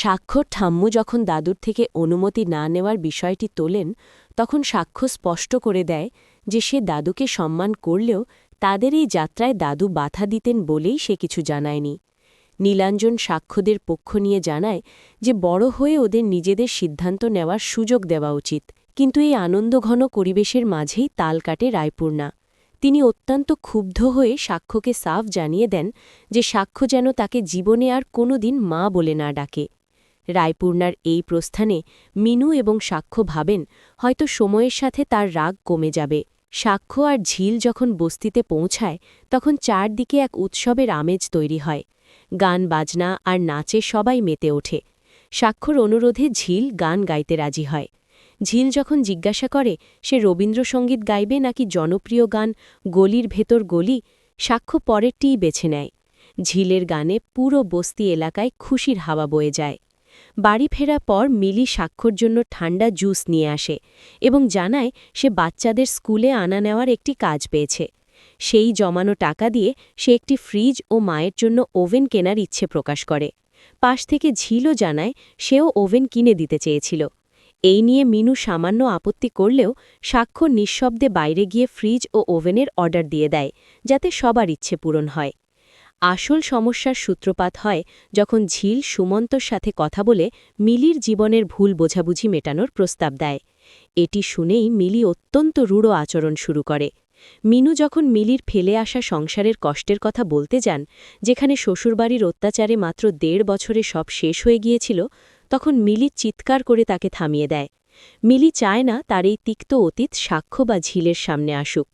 সাক্ষ্য ঠাম্মু যখন দাদুর থেকে অনুমতি না নেওয়ার বিষয়টি তোলেন, তখন সাক্ষ্য স্পষ্ট করে দেয় যে সে দাদুকে সম্মান করলেও তাদের এই যাত্রায় দাদু বাধা দিতেন বলেই সে কিছু জানায়নি। নীলাঞ্জন সাক্ষ্যদের পক্ষ নিয়ে জানায় যে বড় হয়ে ওদের নিজেদের সিদ্ধান্ত নেওয়ার সুযোগ দেওয়া উচিত, কিন্তু এই আনন্দঘন পরিবেশের মাঝেই তাল কাটে রায়পূর্ণা। তিনি অত্যন্ত ক্ষুব্ধ হয়ে সাক্ষ্যকে সাফ জানিয়ে দেন যে সাক্ষ্য যেন তাকে জীবনে আর কোনোদিন মা বলে না ডাকে। রায়পূর্ণার এই প্রস্থানে মিনু এবং সাক্ষ্য ভাবেন, হয়তো সময়ের সাথে তার রাগ কমে যাবে। সাক্ষ্য আর ঝিল যখন বস্তিতে পৌঁছায়, তখন চারদিকে এক উৎসবের আমেজ তৈরি হয়। গান, বাজনা আর নাচে সবাই মেতে ওঠে। সাক্ষর অনুরোধে ঝিল গান গাইতে রাজি হয়। ঝিল যখন জিজ্ঞাসা করে, সে রবীন্দ্রসঙ্গীত গাইবে নাকি জনপ্রিয় গান? গলির ভেতর গলি? সাক্ষ্য পরেরটিই বেছে নেয়। ঝিলের গানে পুরো বস্তি এলাকায় খুশির হাওয়া বয়ে যায়। বাড়ি ফেরা পর মিলি সাক্ষর জন্য ঠান্ডা জুস নিয়ে আসে এবং জানায় সে বাচ্চাদের স্কুলে আনা নেওয়ার একটি কাজ পেয়েছে। সেই জমানো টাকা দিয়ে সে একটি ফ্রিজ ও মায়ের জন্য ওভেন কেনার ইচ্ছে প্রকাশ করে। পাশ থেকে ঝিলও জানায় সেও ওভেন কিনে দিতে চেয়েছিল। এই নিয়ে মিনু সামান্য আপত্তি করলেও সাক্ষ্য নিঃশব্দে বাইরে গিয়ে ফ্রিজ ও ওভেনের অর্ডার দিয়ে দেয়, যাতে সবার ইচ্ছে পূরণ হয়। আসল সমস্যার সূত্রপাত হয় যখন ঝিল সুমন্তর সাথে কথা বলে মিলির জীবনের ভুল বোঝাবুঝি মেটানোর প্রস্তাব দেয়। এটি শুনেই মিলি অত্যন্ত রূঢ় আচরণ শুরু করে। মিনু যখন মিলির ফেলে আসা সংসারের কষ্টের কথা বলতে যান, যেখানে শ্বশুরবাড়ির অত্যাচারে মাত্র দেড় বছরে সব শেষ হয়ে গিয়েছিল, তখন মিলি চিৎকার করে তাকে থামিয়ে দেয়। মিলি চায় না তার এই তিক্ত অতীত সাক্ষ্য বা ঝিলের সামনে আসুক।